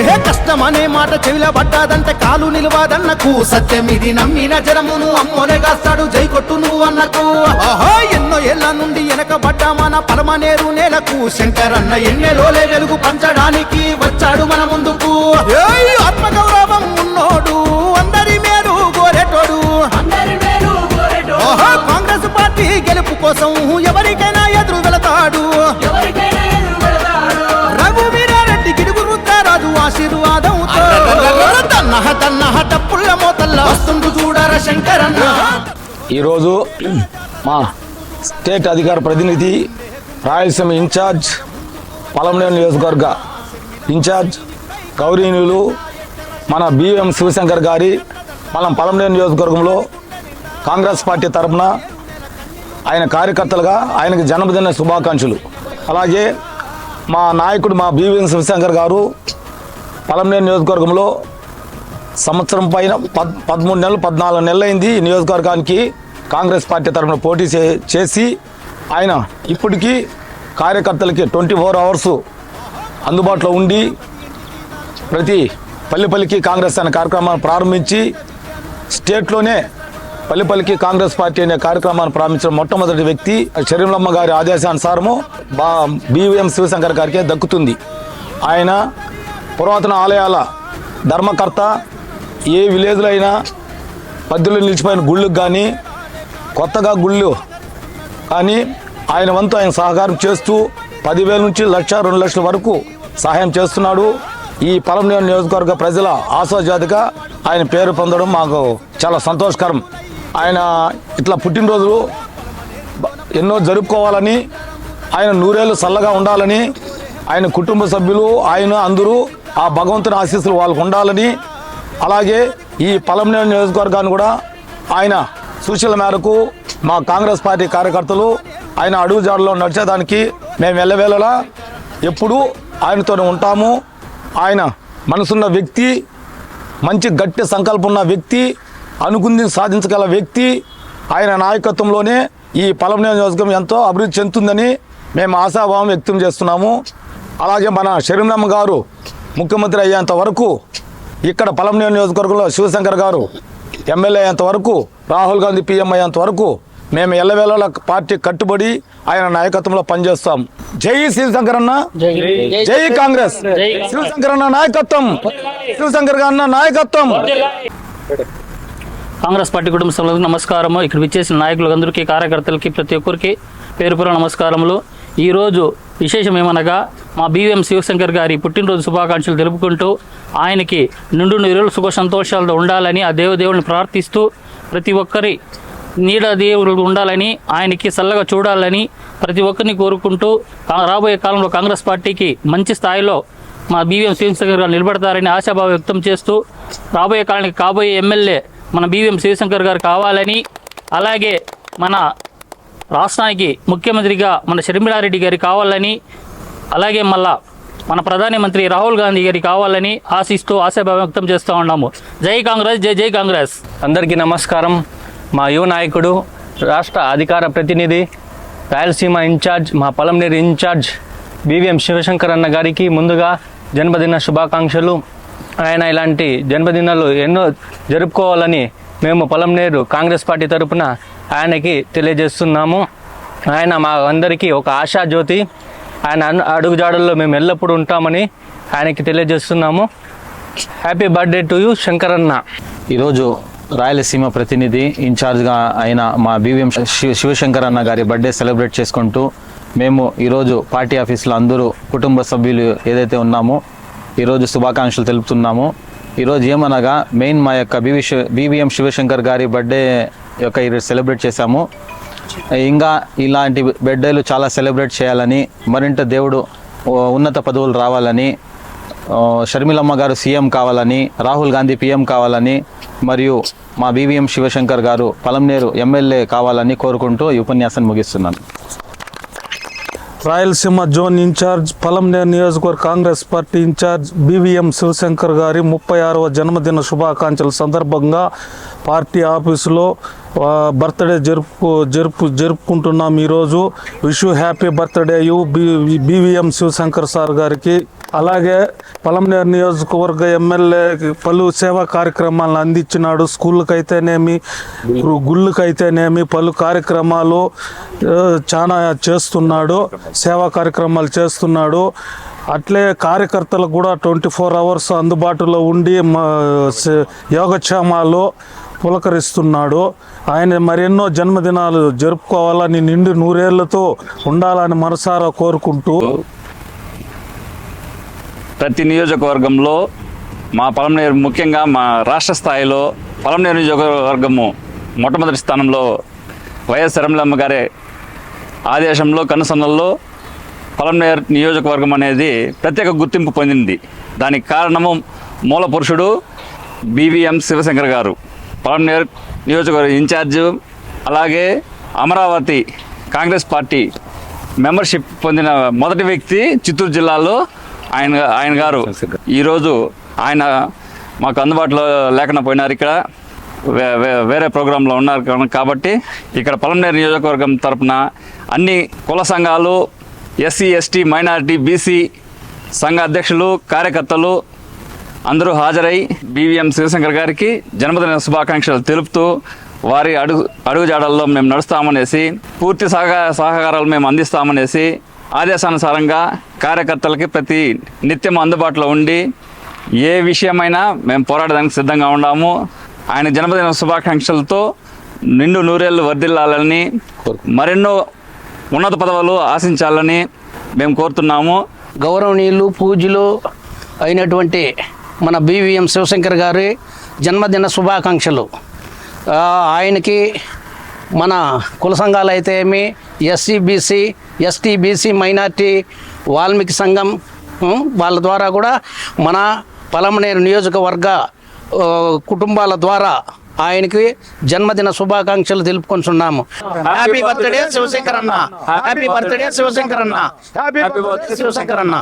ఏ కష్టమనే మాట చెవిల పడ్డాదంటే కాలు నిలవాదన్నకు సత్యం ఇది నమ్మిన జరమును అమ్మోనే కాస్తాడు జై కొట్టు నువ్వు అన్నకు ఆహా ఎన్నో ఏళ్ళ నుండి వెనకబడ్డ మన పరమనేరు నేలకు. శంకరన్న ఎన్నెలోలే వెలుగు పంచడానికి వచ్చాడు మన ముందుకు. ఆత్మగౌరవం ఉన్నోడు అందరి మేలు కోరేటోడు. ఓహో కాంగ్రెస్ పార్టీ గెలుపు కోసం ఈరోజు మా స్టేట్ అధికార ప్రతినిధి రాయలసీమ ఇన్ఛార్జ్ పలమనేరు నియోజకవర్గ ఇన్ఛార్జ్ గౌరీనులు మన బిఎం శివశంకర్ గారి మనం పలమనేరు నియోజకవర్గంలో కాంగ్రెస్ పార్టీ తరఫున ఆయన కార్యకర్తలుగా ఆయనకి జన్మదిన శుభాకాంక్షలు. అలాగే మా నాయకుడు మా బివిఎం శివశంకర్ గారు పలమనేరు నియోజకవర్గంలో సంవత్సరం పైన పద్ పదమూడు నెలలు పద్నాలుగు నెలలు అయింది ఈ నియోజకవర్గానికి కాంగ్రెస్ పార్టీ తరఫున పోటీ చే- చేసి ఆయన ఇప్పటికీ కార్యకర్తలకి ట్వంటీ ఫోర్ అవర్స్ అందుబాటులో ఉండి ప్రతి పల్లెపల్లికి కాంగ్రెస్ అనే కార్యక్రమాన్ని ప్రారంభించి స్టేట్లోనే పల్లెపల్లికి కాంగ్రెస్ పార్టీ అనే కార్యక్రమాన్ని ప్రారంభించిన మొట్టమొదటి వ్యక్తి శరీరమ్మ గారి ఆదేశానుసారము బా బివిఎం శివశంకర్ గారికే దక్కుతుంది. ఆయన పురాతన ఆలయాల ధర్మకర్త ఏ విలేజ్లో అయినా మధ్యలో నిలిచిపోయిన గుళ్ళకు కానీ కొత్తగా గుళ్ళు కానీ ఆయన వంతు ఆయన సహకారం చేస్తూ పదివేల నుంచి లక్ష రెండు లక్షల వరకు సహాయం చేస్తున్నాడు. ఈ పలమనేరు నియోజకవర్గ ప్రజల ఆశాజాతిగా ఆయన పేరు పొందడం మాకు చాలా సంతోషకరం. ఆయన ఇట్లా పుట్టినరోజులు ఎన్నో జరుపుకోవాలని ఆయన నూరేళ్ళు చల్లగా ఉండాలని ఆయన కుటుంబ సభ్యులు ఆయన అందరూ ఆ భగవంతుని ఆశీస్సులు వాళ్ళకు ఉండాలని అలాగే ఈ పలమనేరు నియోజకవర్గాన్ని కూడా ఆయన సూచనల మేరకు మా కాంగ్రెస్ పార్టీ కార్యకర్తలు ఆయన అడుగుజాడలో నడిచేదానికి మేము వెళ్ళవేళలా ఎప్పుడూ ఆయనతోనే ఉంటాము. ఆయన మనసున్న వ్యక్తి మంచి గట్టి సంకల్పం ఉన్న వ్యక్తి అనుకుంది సాధించగల వ్యక్తి. ఆయన నాయకత్వంలోనే ఈ పలమనేరు నియోజకవర్గం ఎంతో అభివృద్ధి చెందుతుందని మేము ఆశాభావం వ్యక్తం చేస్తున్నాము. అలాగే మన శరీరమ్మ గారు ముఖ్యమంత్రి అయ్యేంత వరకు ఇక్కడ పలమనేరు నియోజకవర్గంలో శివశంకర్ గారు ఎమ్మెల్యే అయ్యేంత వరకు రాహుల్ గాంధీ పీఎం అయ్యేంత వరకు మేము ఎల్లవేళల పార్టీ కట్టుబడి ఆయన నాయకత్వంలో పనిచేస్తాం. జై శివశంకర్ అన్న. జై కాంగ్రెస్. శివశంకర్ అన్న నాయకత్వం. శివశంకర్ అన్న నాయకత్వం. కాంగ్రెస్ పార్టీ కుటుంబ సభ్యులకు నమస్కారము. ఇక్కడ విచ్చేసిన నాయకులందరికీ కార్యకర్తలకి ప్రతి ఒక్కరికి పేరు పేరు నమస్కారములు. ఈరోజు విశేషం ఏమనగా మా బీవీఎం శివశంకర్ గారి పుట్టినరోజు శుభాకాంక్షలు తెలుపుకుంటూ ఆయనకి నిండు నిరులు సుఖ సంతోషాలతో ఉండాలని ఆ దేవదేవుని ప్రార్థిస్తూ ప్రతి ఒక్కరి నీడ దేవుడు ఉండాలని ఆయనకి చల్లగా చూడాలని ప్రతి ఒక్కరిని కోరుకుంటూ రాబోయే కాలంలో కాంగ్రెస్ పార్టీకి మంచి స్థాయిలో మా బీవీఎం శివశంకర్ గారు నిలబడతారని ఆశాభావం వ్యక్తం చేస్తూ రాబోయే కాలానికి కాబోయే ఎమ్మెల్యే మన బీవీఎం శివశంకర్ గారు కావాలని అలాగే మన రాష్ట్రానికి ముఖ్యమంత్రిగా మన షర్మిలారెడ్డి గారు కావాలని అలాగే మళ్ళా మన ప్రధానమంత్రి రాహుల్ గాంధీ గారి కావాలని ఆశిస్తూ ఆశాభావం వ్యక్తం చేస్తూ ఉన్నాము. జై కాంగ్రెస్ జై జై కాంగ్రెస్. అందరికీ నమస్కారం. మా యువ నాయకుడు రాష్ట్ర అధికార ప్రతినిధి రాయలసీమ ఇన్ఛార్జ్ మా పొలంనేరు ఇన్ఛార్జ్ బివిఎం శివశంకర్ అన్న గారికి ముందుగా జన్మదిన శుభాకాంక్షలు. ఆయన ఇలాంటి జన్మదినాలు ఎన్నో జరుపుకోవాలని మేము పొలంనేరు కాంగ్రెస్ పార్టీ తరపున ఆయనకి తెలియజేస్తున్నాము. ఆయన మా అందరికీ ఒక ఆశాజ్యోతి. ఆయన అడుగుజాడల్లో మేము ఎల్లప్పుడూ ఉంటామని ఆయనకి తెలియజేస్తున్నాము. Happy birthday to you Shankaranna. ఈరోజు రాయలసీమ ప్రతినిధి ఇన్ఛార్జ్గా అయిన మా బీవీఎం శివ శివశంకర్ అన్న గారి బర్త్డే సెలబ్రేట్ చేసుకుంటూ మేము ఈరోజు పార్టీ ఆఫీస్లో అందరూ కుటుంబ సభ్యులు ఏదైతే ఉన్నామో ఈరోజు శుభాకాంక్షలు తెలుపుతున్నాము. ఈరోజు ఏమనగా మెయిన్ మా యొక్క బీవీ శివ బీవీఎం శివశంకర్ గారి బర్త్డే యొక్క ఈరోజు సెలబ్రేట్ చేశాము. ఇంకా ఇలాంటి బర్త్డేలు చాలా సెలబ్రేట్ చేయాలని మరింత దేవుడు ఉన్నత పదవులు రావాలని షర్మిలమ్మ గారు సీఎం కావాలని రాహుల్ గాంధీ పీఎం కావాలని మరియు మా బీవీఎం శివశంకర్ గారు పలంనేరు ఎమ్మెల్యే కావాలని కోరుకుంటూ ఈ ఉపన్యాసాన్ని ముగిస్తున్నాను. రాయలసీమ జోన్ ఇన్ఛార్జ్ పలంనేరు నియోజకవర్గ Congress party in charge B V M Shivashankar గారి ముప్పై ఆరవ జన్మదిన శుభాకాంక్షల సందర్భంగా పార్టీ ఆఫీసులో బర్త్డే జరుపు జరుపు జరుపుకుంటున్నాం ఈరోజు. Wish happy birthday you B V M Shivashankar sir గారికి. అలాగే పలంనేరు నియోజకవర్గ ఎమ్మెల్యే పలు సేవా కార్యక్రమాలను అందించినాడు. స్కూళ్ళకైతేనేమి గుళ్ళకైతేనేమి పలు కార్యక్రమాలు చాలా చేస్తున్నాడు. సేవా కార్యక్రమాలు చేస్తున్నాడు. అట్లే కార్యకర్తలకు కూడా ట్వంటీ ఫోర్ అవర్స్ అందుబాటులో ఉండి మా యోగక్షేమాలు పులకరిస్తున్నాడు ఆయన మరెన్నో జన్మదినాలు జరుపుకోవాలని నిండు నూరేళ్ళతో ఉండాలని మనసారా కోరుకుంటూ ప్రతి నియోజకవర్గంలో మా పలమనేరు ముఖ్యంగా మా రాష్ట్ర స్థాయిలో పలమనేరు నియోజకవర్గము మొట్టమొదటి స్థానంలో వైఎస్ శరంలమ్మ గారి ఆదేశంలో కనుసన్నల్లో పలమనేరు నియోజకవర్గం అనేది ప్రత్యేక గుర్తింపు పొందింది. దానికి కారణము మూల పురుషుడు బీవీఎం శివశంకర్ గారు. పలమనేరు నియోజకవర్గ ఇన్ఛార్జ్ అలాగే అమరావతి కాంగ్రెస్ పార్టీ మెంబర్షిప్ పొందిన మొదటి వ్యక్తి చిత్తూరు జిల్లాలో ఆయన ఆయన గారు. ఈరోజు ఆయన మాకు అందుబాటులో లేకుండా పోయినారు ఇక్కడ. వే- వే- వేరే ప్రోగ్రాంలో ఉన్నారు కాబట్టి ఇక్కడ పలమనేరు నియోజకవర్గం తరపున అన్ని కుల సంఘాలు ఎస్సీ ఎస్టీ మైనారిటీ బీసీ సంఘ అధ్యక్షులు కార్యకర్తలు అందరూ హాజరై బీవీఎం శివశంకర్ గారికి జన్మదిన శుభాకాంక్షలు తెలుపుతూ వారి అడుగు అడుగుజాడల్లో మేము నడుస్తామనేసి పూర్తి సహకార సహకారాలు మేము అందిస్తామనేసి ఆదేశానుసారంగా కార్యకర్తలకి ప్రతి నిత్యం అందుబాటులో ఉండి ఏ విషయమైనా మేము పోరాడడానికి సిద్ధంగా ఉన్నాము. ఆయన జన్మదిన శుభాకాంక్షలతో నిండు నూరేళ్ళు వర్ధిల్లాలని మరెన్నో ఉన్నత పదవులు ఆశించాలని మేము కోరుతున్నాము. గౌరవనీయులు పూజలు అయినటువంటి మన బివిఎం శివశంకర్ గారి జన్మదిన శుభాకాంక్షలు. ఆయనకి మన కుల సంఘాలు అయితే ఏమి? SC BC ST BC minority Valmiki సంఘం వాళ్ళ ద్వారా కూడా మన పలమనేరు నియోజకవర్గ కుటుంబాల ద్వారా ఆయనకి జన్మదిన శుభాకాంక్షలు తెలుపుకొంచున్నాము హ్యాపీ బర్త్డే శివశంకర్ అన్న హ్యాపీ బర్త్డే శివశంకర్ అన్న హ్యాపీ బర్త్డే శివశంకర్ అన్న